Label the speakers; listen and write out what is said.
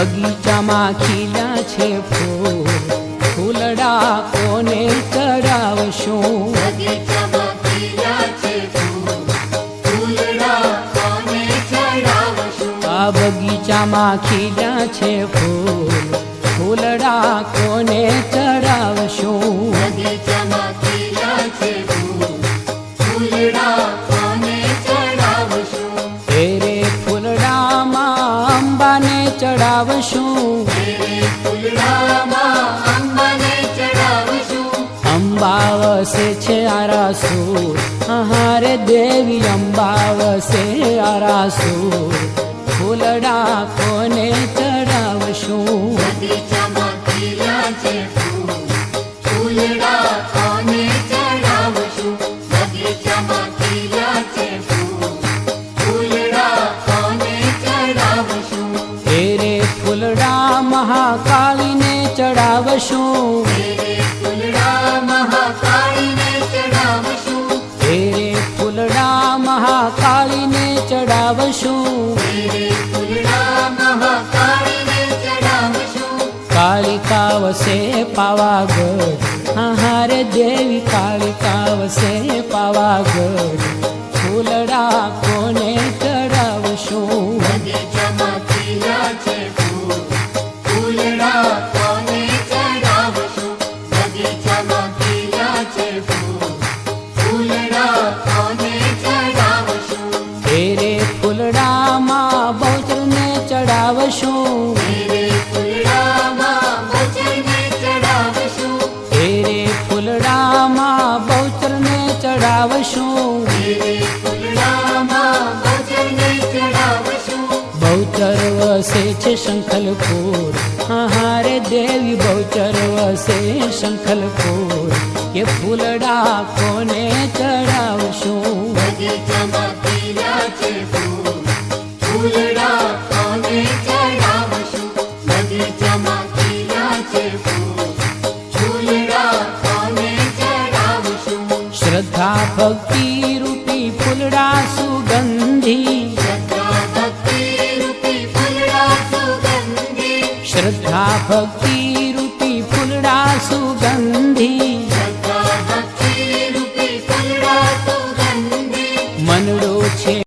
Speaker 1: બગીચામાં ખીલા છે ફૂલ. ફૂલડા કોને ચડાવશું? આ બગીચામાં ખીલા છે ફૂલ. ફૂલડા કોને ચડાવશું. અંબાવસે છે આરાસુર. હારે દેવી અંબાવસે આરાસુર. ફૂલડા કોને મહાકાળીને ચડાવશું.
Speaker 2: ફૂલડા મહાકાળીને ચડાવશું. તેરે ફૂલડા મહાકાળીને ચડાવશું.
Speaker 1: કાળિકા વસે પાવાગઢ. હારે દેવી કાળિકા વસે પાવાગઢ. ફૂલડા કોને ચડાવશું? ફૂલડામાં બહુચરને ચડાવશું. બહુચર વસે છે શંખલપુર. હારે દેવી બહુચર વસે શંખલપુર. કે ફૂલડા કોને ચડાવશું?
Speaker 2: भक्तिरूपी फुलडा सुगन्धिुलडा
Speaker 1: सुगन्धि श्रद्धा भक्तिरूपी फुलडा सुगन्धि